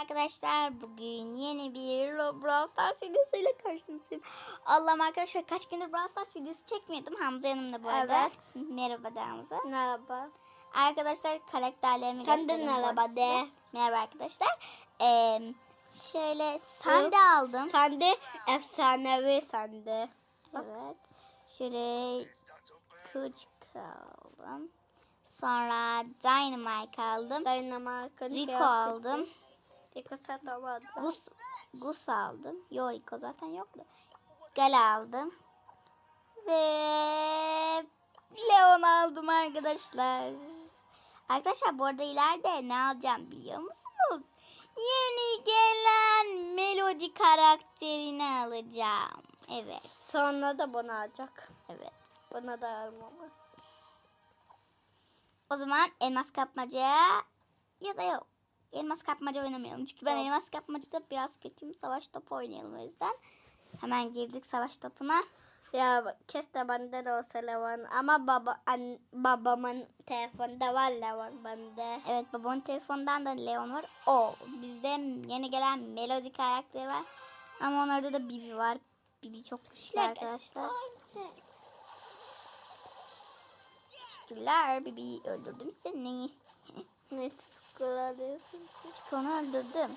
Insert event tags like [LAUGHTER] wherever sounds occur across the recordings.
Arkadaşlar bugün yeni bir Brawl Stars videosuyla karşınızdayım. Allah'ım arkadaşlar kaç gündür Brawl Stars videosu çekmiyordum. Hamza yanımda bu arada. Evet. Merhaba de Hamza. Merhaba. Arkadaşlar karakterlerimi Sen de merhaba de. Merhaba arkadaşlar. Ee, şöyle sande aldım. Sende efsanevi sende. Evet. Şöyle kılıç aldım. Sonra Dynamite aldım. Dynamite'ın Rico aldım. Rico satamadım. Gus, Gus aldım. Yo Rico zaten yoktu. Gal aldım. Ve Leon aldım arkadaşlar. Arkadaşlar bu arada ileride ne alacağım biliyor musunuz? Yeni gelen Melody karakterini alacağım. Evet. Sonra da bunu alacak. Evet. Buna da almamız. O zaman elmas kapmaca ya da yok. Elmas kapmaca oynamayalım. Çünkü ben elmas kapmacada biraz kötüyüm. Savaş topu oynayalım o yüzden. Hemen girdik savaş topuna. Ya keşke bende de olsa Levan ama baba an, babamın telefonunda var Levan bende. Evet babamın telefonundan da Leon var. O bizde yeni gelen Melody karakteri var. Ama onlarda da Bibi var. Bibi çok güçlü arkadaşlar. Teşekkürler. Bibi'yi öldürdüm seni. Ne kullanıyorsun? Çünkü onu öldürdüm.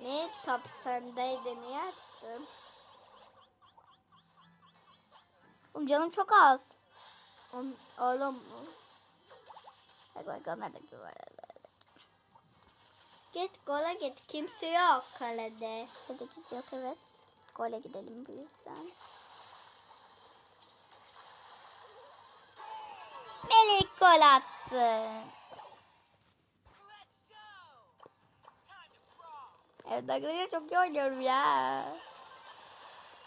Ne top sendeydi niye attın? Oğlum canım çok az. Oğlum- Oğlum Bak bak onlar da var. git gola git kimse yok kalede. Kimse yok evet. Gole gidelim bu yüzden. Melek gol attı. Evet arkadaşlar çok iyi oynuyorum ya.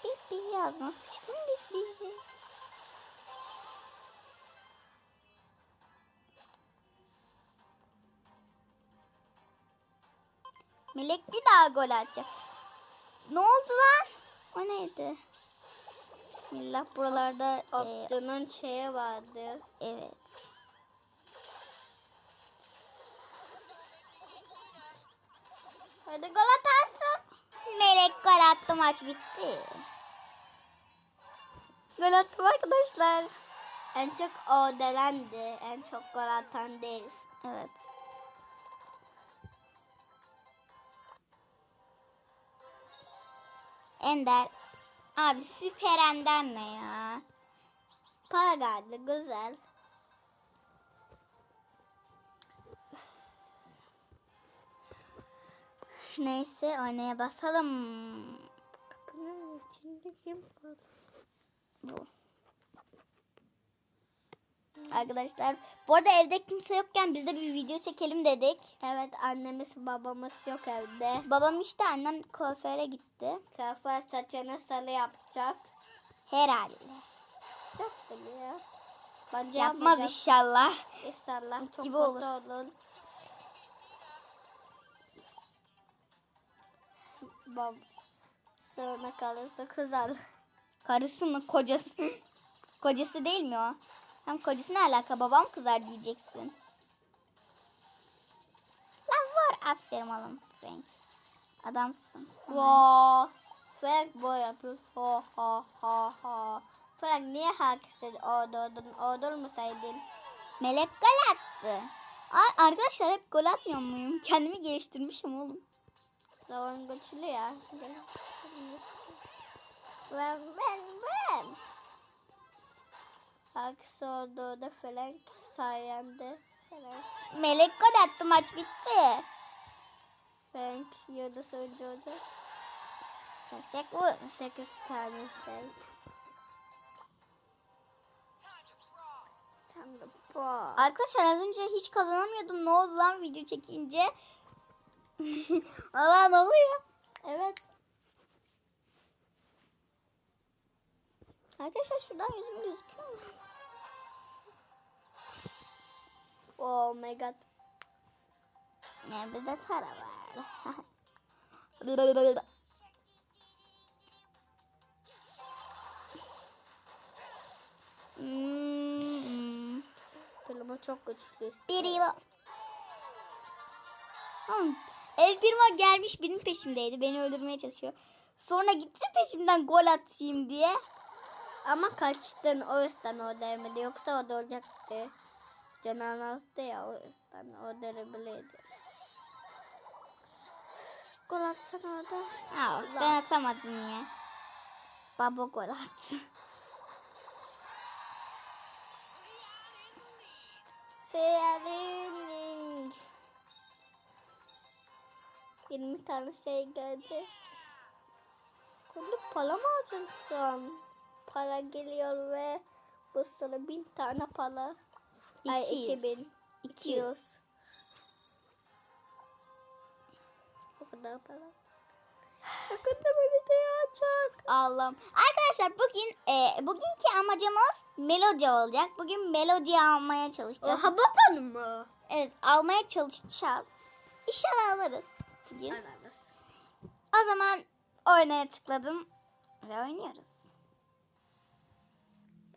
Bibi yazma sıçtım Bibi. Melek bir daha gol atacak. Ne oldu lan? O neydi? Bismillah buralarda e, Abdü'nün şeyi vardı. evet. Hadi gol atarsın. Melek gol attı maç bitti. Gol attım arkadaşlar. En çok o delendi. En çok gol atan değil. Evet. Ender. Abi süper Ender ne ya? Para geldi güzel. Neyse oynaya basalım. Kapının içinde kim var? Bu. Arkadaşlar bu arada evde kimse yokken biz de bir video çekelim dedik. Evet annemiz babamız yok evde. Babam işte annem kuaföre gitti. Kafa saçını sarı yapacak. Herhalde. Çok biliyor. Bence Yapmaz yapmayacak. inşallah. İnşallah çok gibi olur. olur. Bab sonra kalırsa kızar. Karısı mı kocası? kocası değil mi o? Hem kocası ne alaka babam kızar diyeceksin. Lan var aferin oğlum Frank. Adamsın. Wow. Frank boy yapıyor. Ha ha ha ha. Frank niye herkesin ordurdun? Ordurmasaydın. Melek gol attı. Ay, arkadaşlar hep gol atmıyor muyum? Kendimi geliştirmişim oğlum. Güçlü ya. Ben ben ben. Herkes ordurdu Frank sayende. Frank. Melek gol attı maç bitti. Frank yıldız oyuncu olacak. Çak çak vur. 8 tane. Sen. Arkadaşlar az önce hiç kazanamıyordum. Ne oldu lan video çekince? [LAUGHS] Allah ne oluyor? Evet. Arkadaşlar şuradan yüzüm gözüküyor mu? Oh my god. Ne bizde tara var. [LAUGHS] Hmm. Filmi çok güçlü. Primo. Hmm. El Primo gelmiş benim peşimdeydi. Beni öldürmeye çalışıyor. Sonra gitti peşimden gol atayım diye. Ama kaçtın o yüzden o değmedi. Yoksa o da olacaktı. Canan azdı ya o yüzden o derebileydi. Gol atsana orada. Aa, ben atamadım ya. Baba gol attı. Seyaring. 20 tane şey geldi. Şimdi para mı alacaksın? Para geliyor ve bu sıra bin tane para. Ay 200. 2000. 200. O kadar para. Allah'ım. Arkadaşlar bugün e, bugünkü amacımız melodi olacak. Bugün melodi almaya çalışacağız. Oha bakın mı? Evet almaya çalışacağız. İnşallah alırız. Bugün. Ananız. O zaman oynaya tıkladım ve oynuyoruz.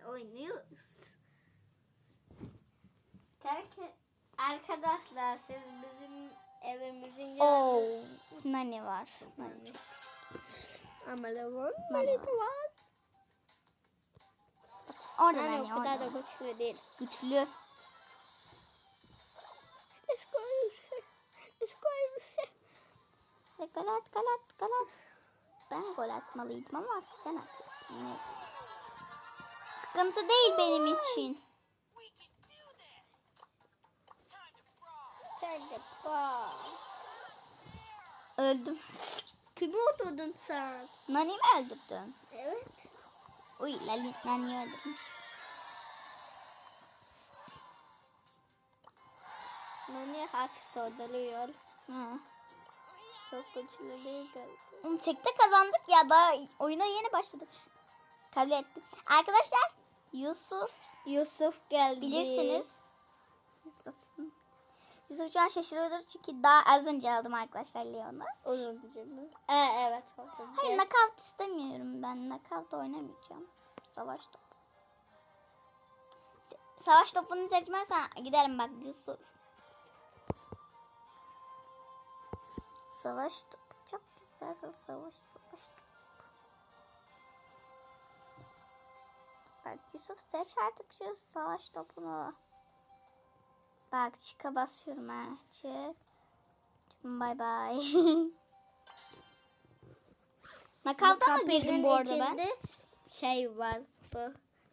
Oynuyoruz. Kanka arkadaşlar siz bizim evimizin Oo, nani var. Nani. Ama lavon Nani var. var. Orada Yani nani o kadar da güçlü değil. Güçlü. Let's go. Let's go. Gol at gol at gol at. Ben gol atmalıydım ama sen atıyorsun. Sıkıntı değil benim için. Bak. Öldüm. Kimi oturdun sen? Nani mi öldürdün? Evet. Uy Lali Nani'yi öldürmüş. Nani hak sorduluyor. Ha. Çok güçlü değil galiba. Tekte kazandık ya daha oyuna yeni başladık. Kabul ettim. Arkadaşlar Yusuf Yusuf geldi. bilirsiniz. Yusuf. Şu an şaşırıyordur çünkü daha az önce aldım arkadaşlar Leon'u. Uzuncu mu? Ee, evet. uzuncu. Hayır nakavt istemiyorum ben. Nakavt oynamayacağım. Savaş topu. Savaş topunu seçmezsen giderim bak Yusuf. Savaş topu. Çok güzel savaş savaş topu. Bak Yusuf seç artık şu savaş topunu. Bak çıka basıyorum ha. Çık. Çıktım bay bay. [LAUGHS] Nakavta mı girdim bu arada ben? şey var bu.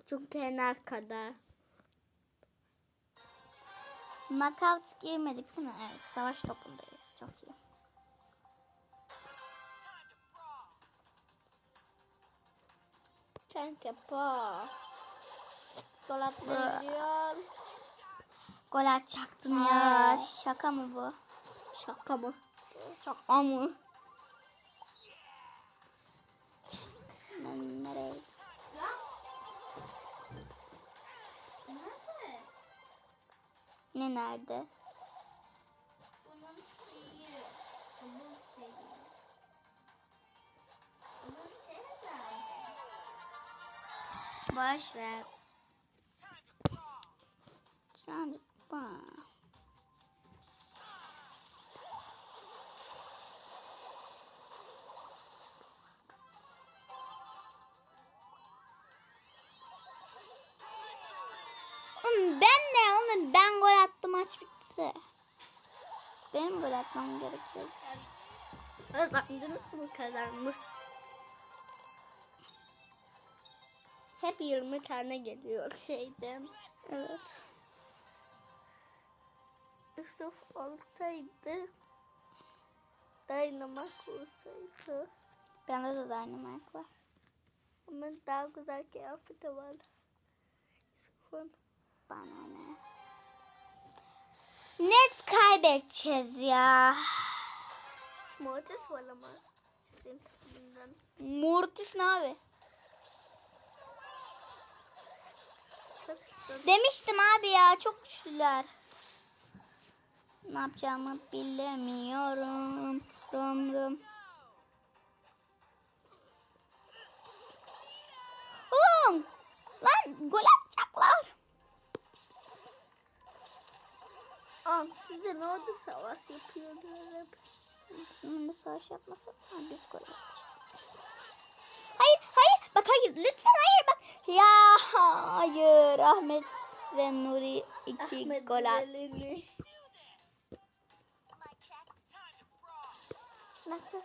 Çünkü en arkada. Knockout girmedik değil mi? Evet, savaş topundayız. Çok iyi. Kanka pa. Gol atlayabiliyor. Gol atacaktım ya. Şaka mı bu? Şaka mı? Şaka mı? Ben nereye? Ne nerede? Boş ver. Çocuk Oğlum ben ne oğlum ben gol attım maç bitti. Benim gol atmam gerekiyor. Kazandınız mı kazanmış? Hep 20 tane geliyor şeyden. Evet. Yusuf olsaydı Dynamax olsaydı Bende de dynamite var. ama daha güzel kıyafeti var. Yusuf'un Bana ne? Net kaybedeceğiz ya. Mortis var ama sizin takımından. Mortis ne abi? Demiştim abi ya çok güçlüler. Ne yapacağımı bilemiyorum. Rum rum. Oğlum! Lan gol atacaklar. Aa, size ne oldu savaş yapıyorlar hep. Şimdi savaş yapmasın. Ha, biz gol. Hayır hayır bak hayır lütfen hayır bak. Ya hayır Ahmet ve Nuri iki Ahmet gol attı. Nasıl?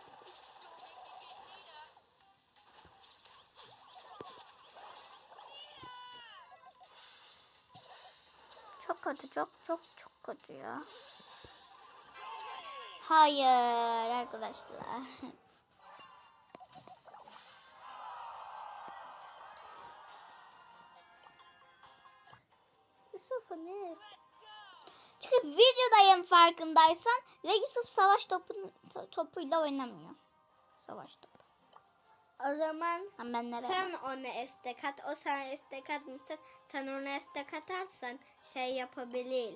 Çok kötü çok çok çok kötü ya. Hayır arkadaşlar. Videodayım farkındaysan ve Yusuf savaş topu, topuyla oynamıyor. Savaş topu. O zaman Ama ben nereye? sen ona estek at. O sana estek atmışsın. Sen ona estek atarsan şey yapabilir.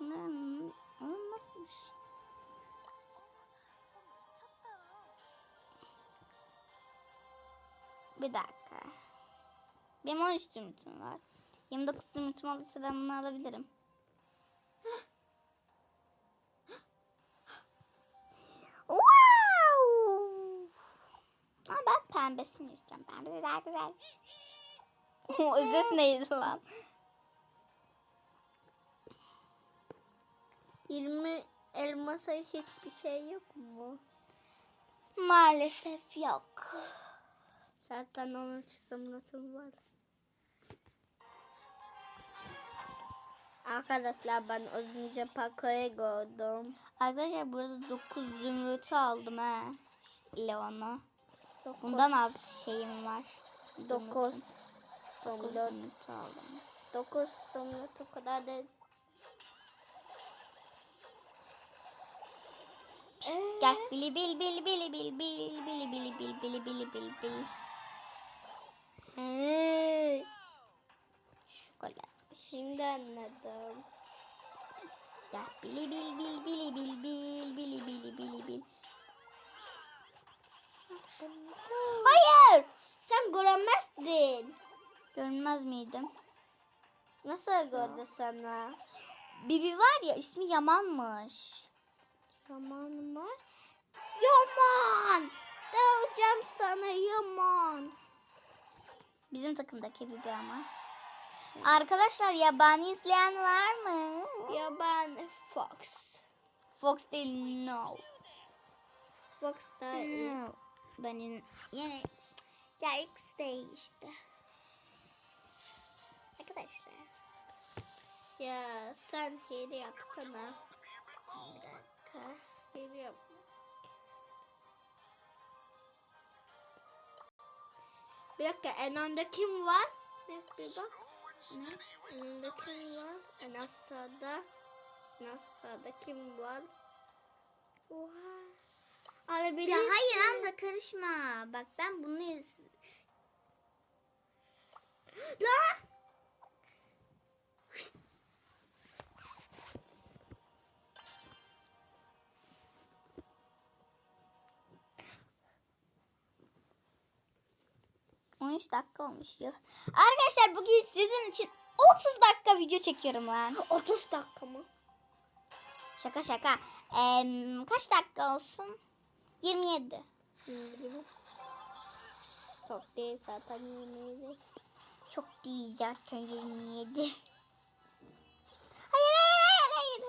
Ne, o nasıl bir şey? Bir dakika. Benim 13 zümrütüm var. 29 zümrütüm olursa ben bunu alabilirim. wow! Ama ben pembesini istiyorum. Pembesi daha güzel. [LAUGHS] o ses neydi lan? 20 elmasa hiçbir şey yok mu? Maalesef yok. Zaten onun zımrıtım var. Arkadaşlar ben az önce Paco'yu gördüm. Arkadaşlar burada 9 zümrütü aldım ha. Leon'u. Dokuz. Bundan az şeyim var. Dokuz. 9 Zümrüt. zümrütü aldım. 9 zümrüt o kadar da Gel bili bil bil bili bil bil bili bili bil bili bili bil bil. Hey. Şimdi anladım. Gel bili bil bil bili bil bil bili bili bili bil. Hayır! Sen göremezdin. Görünmez miydim? Nasıl gördü sana? Bibi var ya ismi Yaman'mış. Yaman mı? Yaman! Döveceğim sana Yaman. Bizim takımdaki Bibi ama. Arkadaşlar yabani izleyen var mı? Ya ben Fox. Fox değil no. Fox da. No. Benim yine ya X değil işte. Arkadaşlar. Ya sen hile yapsana. Bir dakika. Hile yap. Bir dakika en önde kim var? Bir dakika bak. Önde kim var? En aşağıda kim var? Oha. Alabilirsin. Ya hayır Hamza karışma. Bak ben bunu iz... Lan! 13 dakika olmuş ya. Arkadaşlar bugün sizin için 30 dakika video çekiyorum lan. 30 dakika mı? Şaka şaka. Em, kaç dakika olsun? 27. Bilmiyorum. Çok değil zaten yemeği. Çok değil zaten 27.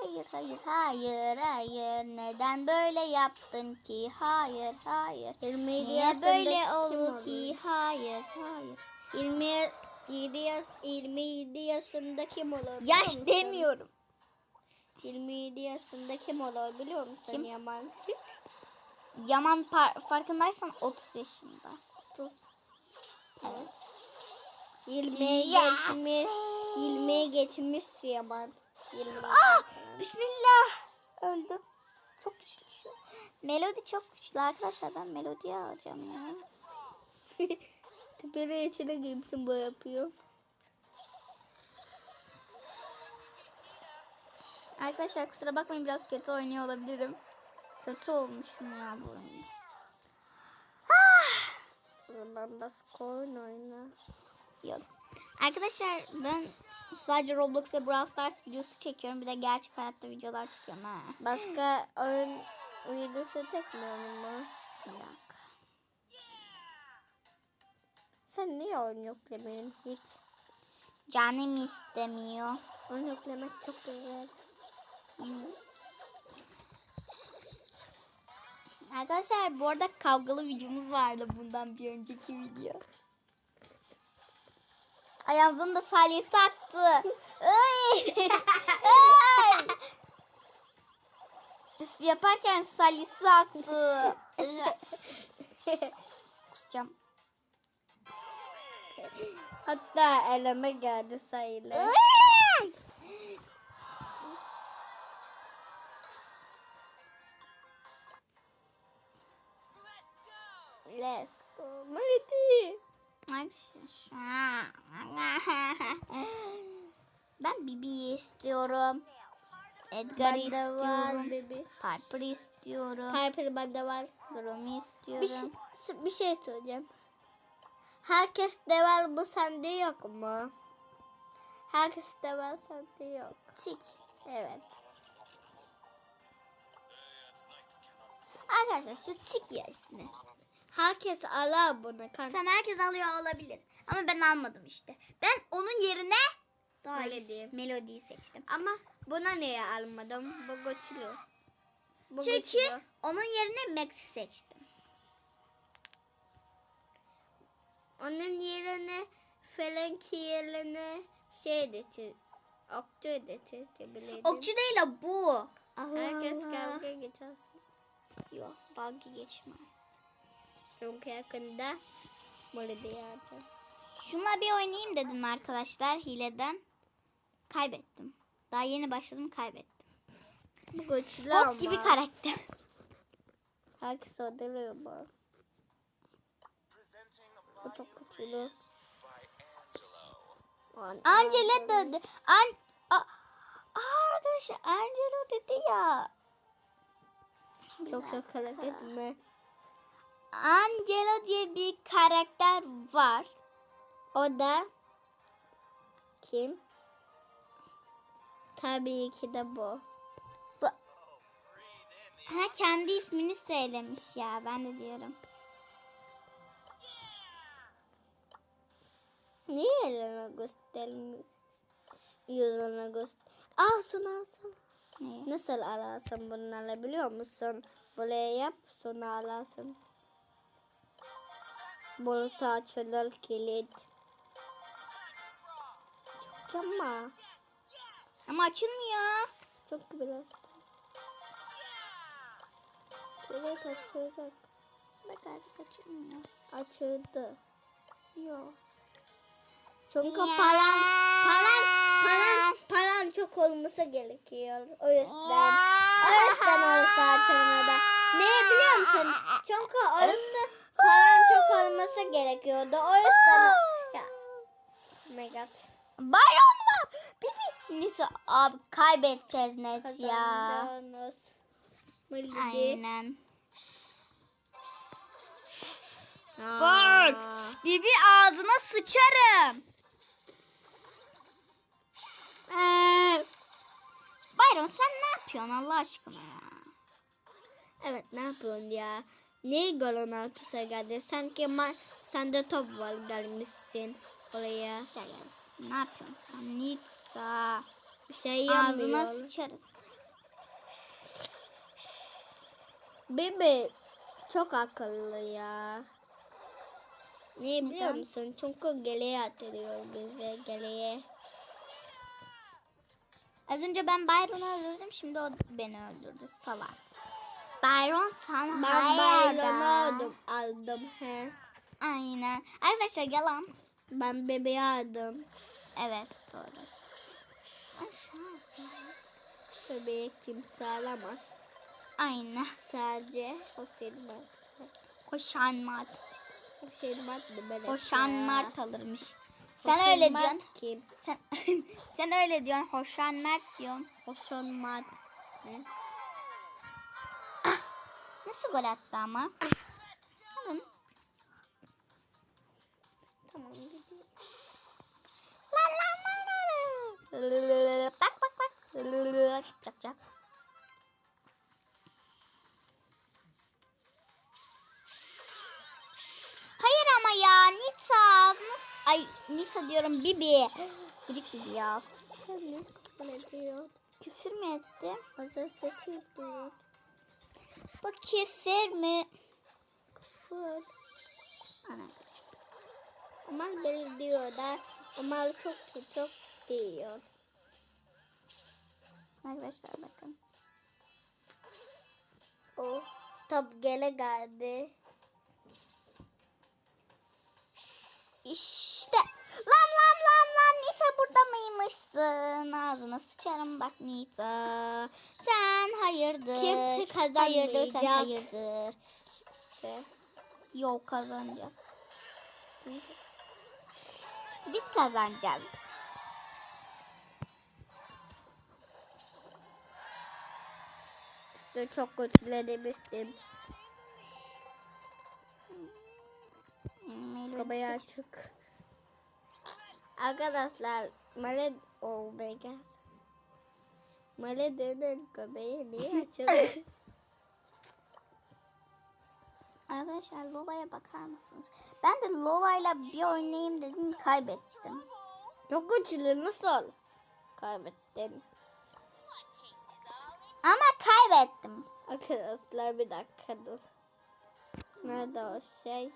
Hayır hayır hayır hayır neden böyle yaptın ki hayır hayır 27 niye böyle oldu ki hayır hayır 27 yaş 27 yaşında kim olur? yaş musun? demiyorum 27 yaşında kim olur biliyor musun Kim? Yaman? Yaman par- farkındaysan 30 yaşında 30. evet 20'ye Yes. geçmiş. 20'ye geçmiş Yaman. 20'ye Ah! Bismillah. Öldüm. Çok güçlü şu. Melodi çok güçlü arkadaşlar. Ben melodiyi alacağım ya. [LAUGHS] Tepede içine giymişsin bu yapıyor. Arkadaşlar kusura bakmayın biraz kötü oynuyor olabilirim. Kötü olmuşum ya bu oyunda. O zaman da skor oyna. Yok. Arkadaşlar ben Sadece Roblox ve Brawl Stars videosu çekiyorum. Bir de gerçek hayatta videolar çekiyorum ha. Başka oyun videosu çekmiyorum mu? Bir dakika. Sen niye oyun yüklemeyin hiç? Canım istemiyor. Oyun yüklemek çok güzel. Arkadaşlar bu arada kavgalı videomuz vardı bundan bir önceki video. Ayağımızın da salyası aktı. [LAUGHS] Üf, yaparken salyası aktı. Kusacağım. Hatta eleme geldi sayılır. Ay! Let's go. Hadi. Ben Bibi'yi istiyorum. Edgar'ı Bende var istiyorum. baby. Piper'ı istiyorum. Piper bende var. Grom'u Bir şey, istiyorum. bir şey söyleyeceğim. Herkes de var bu sende yok mu? Herkes de var sende yok. Tik. Evet. Arkadaşlar şu tik yerisini. Herkes alır bunu kanka. Sen herkes alıyor olabilir. Ama ben almadım işte. Ben onun yerine daha Melody. iyisi, Melody'yi seçtim. Ama buna niye almadım? Bu Çünkü onun yerine Max'i seçtim. Onun yerine Felenki yerine şey de. Okçu da çizebilirdim. Okçu değil bu. Herkes Allah. kavga geçersin. Yok dalga geçmez. Çünkü yakında böyle diyeceğim. Şunla bir oynayayım dedim arkadaşlar hileden. Kaybettim. Daha yeni başladım kaybettim. Bu güçlü ama. Bok gibi karakter. Herkes öldürüyor bu. Bu çok güçlü. An- Angela dedi. An Aa, Aa, arkadaşlar Angela dedi ya. Çok çok hareket mi? Angela diye bir karakter var. O da kim? Tabii ki de bu. Bu... Ha kendi ismini söylemiş ya ben de diyorum. Niye eline göstermiyor? Yüzüne göster. Al şunu alsana. Nasıl alasın bunlarla biliyor musun? Böyle yap sonra alasın. Burası açılır kilit. Çok ama. Ama açılmıyor. Çok biraz. Kilit açılacak. Bak artık açılmıyor. Açıldı. Yok. Çünkü paran, paran, paran, paran çok olması gerekiyor. O yüzden. O yüzden orası açılmadı. Ne biliyor musun? Çünkü orası olması gerekiyordu. O yüzden. Ya. Oh my god. Bayron var. Bibi. Neyse abi kaybedeceğiz net ya. Kazandınız. Aynen. Aa. Bak. Bibi ağzına sıçarım. Ee, Bayron sen ne yapıyorsun Allah aşkına ya? Evet ne yapıyorsun ya? Niye golün arkasına geldi? Sanki ma- sende top var gelmişsin oraya. Gel gel. Ne yapıyorsun sen? Nitsa. Bir şey Ağzına yapmıyor. sıçarız. Bebe çok akıllı ya. Biliyor Neden? musun? Çünkü geriye atılıyor bize geriye. Az önce ben Byron'u öldürdüm. Şimdi o beni öldürdü. Salak. Byron sana Ben. Byron'u aldım, aldım he. Aynen. Arkadaşlar yalan. Ben bebeği aldım. Evet doğru. Aşağı. Bebeği kimse alamaz. Aynen. Sadece o Silmat. Koşan Mart. O Silmat mı böyle? Koşan? Mart alırmış. Sen öyle Silmat diyorsun. Kim? Sen, [LAUGHS] sen öyle diyorsun. Hoşan Mert diyorsun. Koşan Mart. Ne? Nasıl gol attı ama? Alın. Tamam. gidiyor. La la la la la. Bak bak bak. Çak çak çak. Hayır ama ya Nita. Ay Nita diyorum Bibi. Gıcık Bibi ya. Küfür mü etti? Bazen sesi diyor. Bu küfür mü? Fır. Ana. Umar beni diyor da Umar çok çok diyor. Arkadaşlar bakın. O top gele geldi. İşte. Lan lan burada mıymışsın? Ağzına sıçarım bak Nita. Sen hayırdır. Kimse Hayırdır sen kazanmayacak. hayırdır. İşte. Yok kazanacak. Biz kazanacağız. İşte çok kötülemiştim. Kapıyı açık. Arkadaşlar Male Omega. Male denen kapıyı niye açık? [LAUGHS] Arkadaşlar Lola'ya bakar mısınız? Ben de Lola'yla bir oynayayım dedim kaybettim. çok güçlü nasıl? Kaybettin. Ama kaybettim. Arkadaşlar bir dakika dur. Nerede o şey?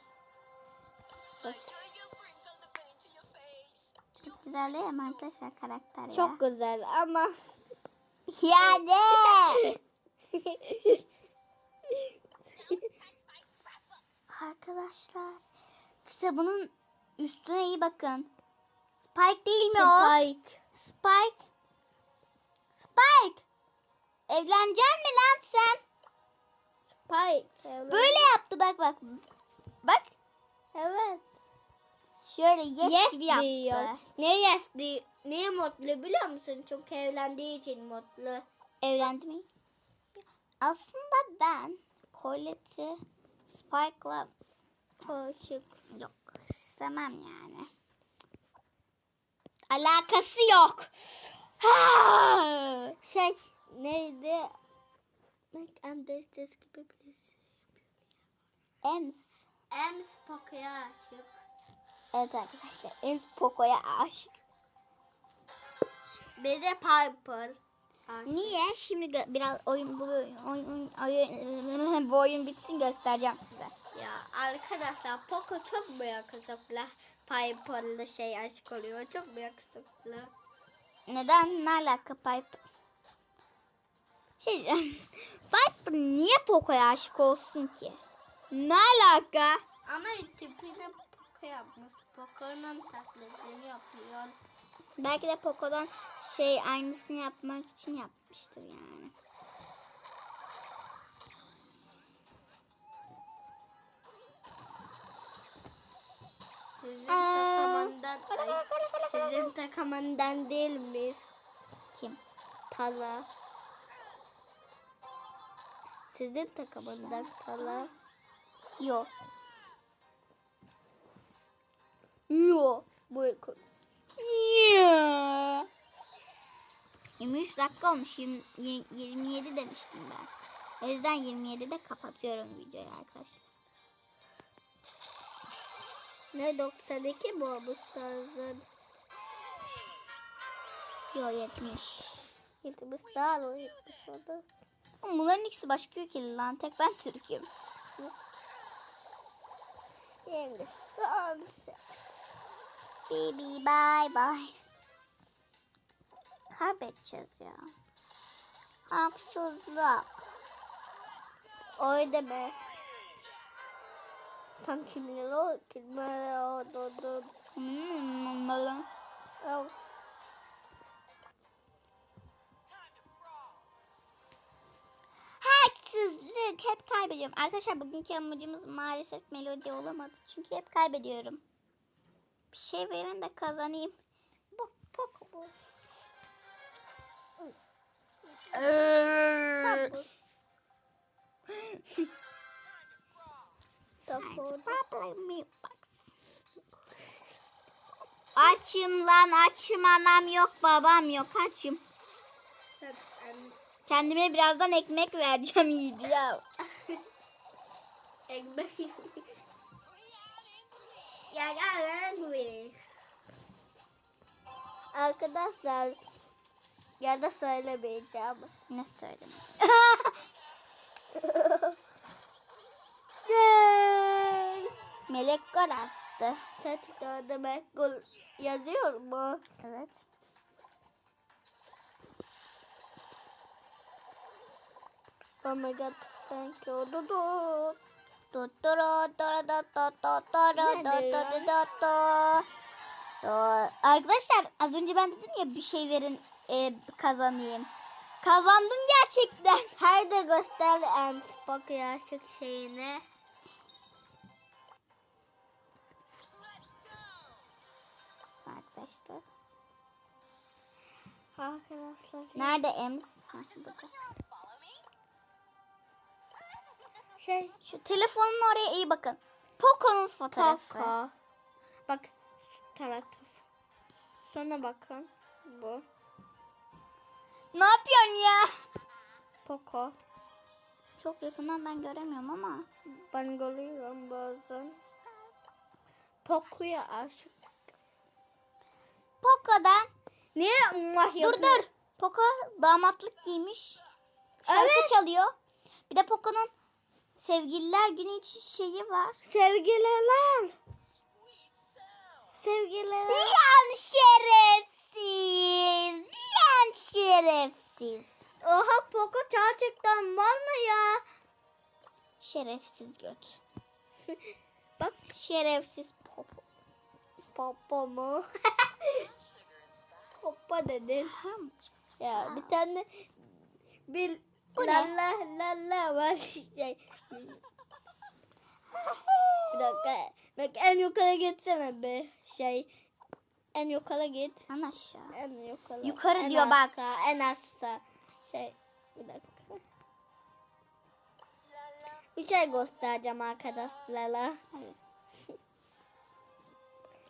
Bak, Çok güzel değil mi arkadaşlar karakter ya? çok güzel ama [LAUGHS] Ya de. Arkadaşlar kitabının üstüne iyi bakın. Spike değil mi o? Spike. Spike. Spike. Evlenecek mi lan sen? Spike. Evet. Böyle yaptı bak bak. Bak. Evet. Şöyle yes, Yes gibi yaptı. diyor. Ne yes diyor? Niye mutlu biliyor musun? Çok evlendiği için mutlu. Evlendi mi? Aslında ben Colette'i Spike'la Aşık. yok istemem yani. Alakası yok. Ha! Şey neydi? Like I'm Destes gibi birisi. Ems. Em Spock'a aşık. Evet arkadaşlar Ems Poco'ya aşık. Bir de Piper. Niye? Şimdi biraz oyun bu oyun, oyun, oyun, bu oyun bitsin göstereceğim size. Ya arkadaşlar Poco çok mu yakışıklı? Piper'la şey aşık oluyor. Çok mu yakışıklı? Neden? Ne alaka Piper? Şey. [LAUGHS] Piper niye Poco'ya aşık olsun ki? Ne alaka? Ama tipini Poco yapmış. Poco'nun taklidini yapıyor. Belki de Poco'dan şey aynısını yapmak için yapmıştır yani. Sizin takımından, ay, sizin takımından değil miyiz? Kim? Tala. Sizin takımından Tala. Yok. Yo. Bu kız. Yeah. 23 dakika olmuş. 20, 27 demiştim ben. O yüzden 27'de kapatıyorum videoyu arkadaşlar. Ne 92 mi olmuş sözün? Yo 70. Yetimiz daha mı yetmiş oldu? Oğlum Bunların ikisi başka ülkeli lan. Tek ben Türk'üm. Şimdi son ses. Baby bye bye. Kaybedeceğiz ya. Haksızlık. Öyle mi? Sen kimler o? Kimler o? Do, do. Hmm, o. Haksızlık. Hep kaybediyorum. Arkadaşlar bugünkü amacımız maalesef melodi olamadı. Çünkü hep kaybediyorum. Bir şey verin de kazanayım. Bak bak bu. Ay Açım lan açım anam yok babam yok açım. Kendime birazdan ekmek vereceğim yiyeceğim. [LAUGHS] ekmek Ya gel lan Arkadaşlar ya da söylemeyeceğim. Ne söyleyeyim? Yay! Melek gol attı. Çatıda demek gol yazıyor mu? Evet. Oh my god, thank you. Dudu. Tuturu Arkadaşlar az önce ben dedim ya bir şey verin e, kazanayım. Kazandım gerçekten. Haydi göster en Spock yaşık şeyini. Arkadaşlar. Arkadaşlar. Nerede Ems? Burada. Şey. Şu telefonun oraya iyi bakın. Poco'nun fotoğrafı. Poco. Bak taraf. Sonra bakın. Bu. Ne yapıyorsun ya? Poco. Çok yakından ben göremiyorum ama. Ben görüyorum bazen. Poco'ya aşık. Poco'da Niye mah dur dur. Poco damatlık giymiş. Şarkı Evet. çalıyor. Bir de Poco'nun sevgililer günü için şeyi var. Sevgililer. Sevgililer. Yan şerefsiz. Yan şerefsiz. Oha Poco gerçekten var mı ya? Şerefsiz göt. [LAUGHS] Bak Şerefsiz popo. Popo mu? [LAUGHS] Popo dedin. Ya bir tane bir Bu la ne? la la la şey. bir dakika. Bak en yukarı gitsene be şey. En yukarı git. Lan aşağı. En yukarı. Yukarı en diyor bak. aşağı, En aşağı. Şey bir dakika. Bir şey göstereceğim arkadaşlara. Hayır.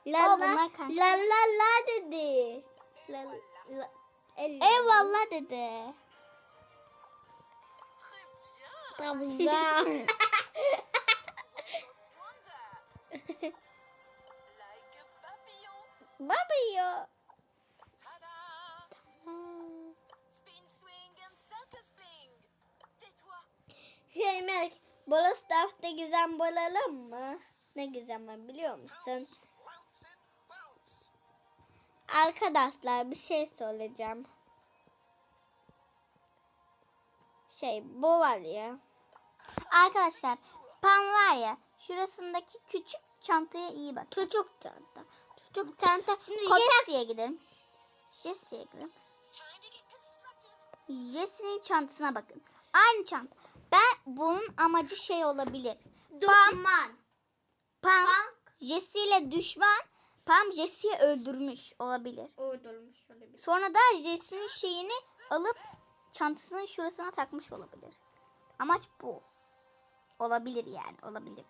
La la la la la dedi. La la. Eyvallah dede. Fling. Tais-toi. [LAUGHS] Şey Melek, Bola Staff'ta gizem bolalım mı? Ne gizem biliyor musun? Arkadaşlar bir şey söyleyeceğim. Şey bu var ya. Arkadaşlar Pam var ya şurasındaki küçük çantaya iyi bak. Çocuk çanta. Çocuk çanta. Şimdi Jesse'ye gidelim. Jesse'ye gidelim. Jesse'nin çantasına bakın. Aynı çanta. Ben bunun amacı şey olabilir. Düşman. Pam Jesse ile düşman. Pam Jesse'yi öldürmüş olabilir. Şöyle bir. Sonra da Jesse'nin şeyini alıp çantasının şurasına takmış olabilir. Amaç bu. Olabilir yani olabilir.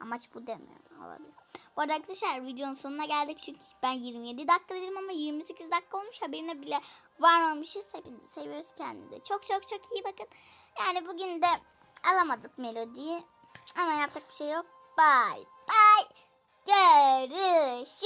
Amaç bu demiyorum olabilir. Bu arada arkadaşlar videonun sonuna geldik çünkü ben 27 dakika dedim ama 28 dakika olmuş haberine bile varmamışız. Hepinizi seviyoruz kendinize. Çok çok çok iyi bakın. Yani bugün de alamadık melodiyi ama yapacak bir şey yok. Bye bye. Görüşürüz.